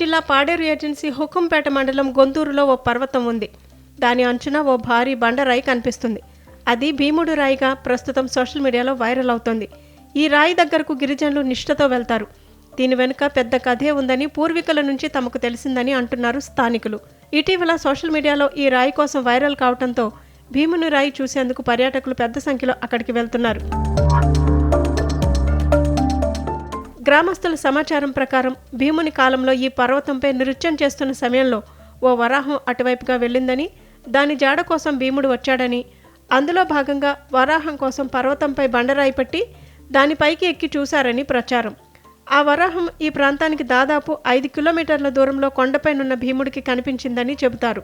జిల్లా పాడేరు ఏజెన్సీ హుకుంపేట మండలం గొంతూరులో ఓ పర్వతం ఉంది. దాని అంచున ఓ భారీ బండరాయి కనిపిస్తుంది. అది భీముడు రాయిగా ప్రస్తుతం సోషల్ మీడియాలో వైరల్ అవుతోంది. ఈ రాయి దగ్గరకు గిరిజనులు నిష్ఠతో వెళ్తారు. దీని వెనుక పెద్ద కథే ఉందని పూర్వీకుల నుంచి తమకు తెలిసిందని అంటున్నారు స్థానికులు. ఇటీవల సోషల్ మీడియాలో ఈ రాయి కోసం వైరల్ కావడంతో భీముని రాయి చూసేందుకు పర్యాటకులు పెద్ద సంఖ్యలో అక్కడికి వెళ్తున్నారు. గ్రామస్తుల సమాచారం ప్రకారం భీముని కాలంలో ఈ పర్వతంపై నృత్యం చేస్తున్న సమయంలో ఓ వరాహం అటువైపుగా వెళ్ళిందని దాని జాడ కోసం భీముడు వచ్చాడని అందులో భాగంగా వరాహం కోసం పర్వతంపై బండరాయి పట్టి దానిపైకి ఎక్కి చూశారని ప్రచారం. ఆ వరాహం ఈ ప్రాంతానికి దాదాపు ఐదు కిలోమీటర్ల దూరంలో కొండపైనున్న భీముడికి కనిపించిందని చెబుతారు.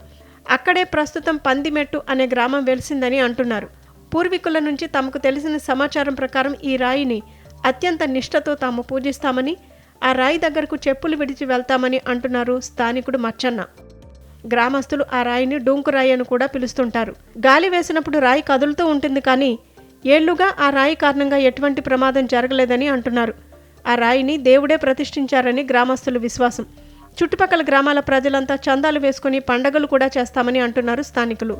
అక్కడే ప్రస్తుతం పందిమెట్టు అనే గ్రామం వెలిసిందని అంటున్నారు. పూర్వీకుల నుంచి తమకు తెలిసిన సమాచారం ప్రకారం ఈ రాయిని అత్యంత నిష్ఠతో తాము పూజిస్తామని ఆ రాయి దగ్గరకు చెప్పులు విడిచి వెళ్తామని అంటున్నారు స్థానికుడు మచ్చన్న. గ్రామస్తులు ఆ రాయిని డూంకురాయి అని కూడా పిలుస్తుంటారు. గాలి వేసినప్పుడు రాయి కదులుతూ ఉంటుంది కానీ ఏళ్ళుగా ఆ రాయి కారణంగా ఎటువంటి ప్రమాదం జరగలేదని అంటున్నారు. ఆ రాయిని దేవుడే ప్రతిష్ఠించారని గ్రామస్తుల విశ్వాసం. చుట్టుపక్కల గ్రామాల ప్రజలంతా చందాలు వేసుకుని పండగలు కూడా చేస్తామని అంటున్నారు స్థానికులు.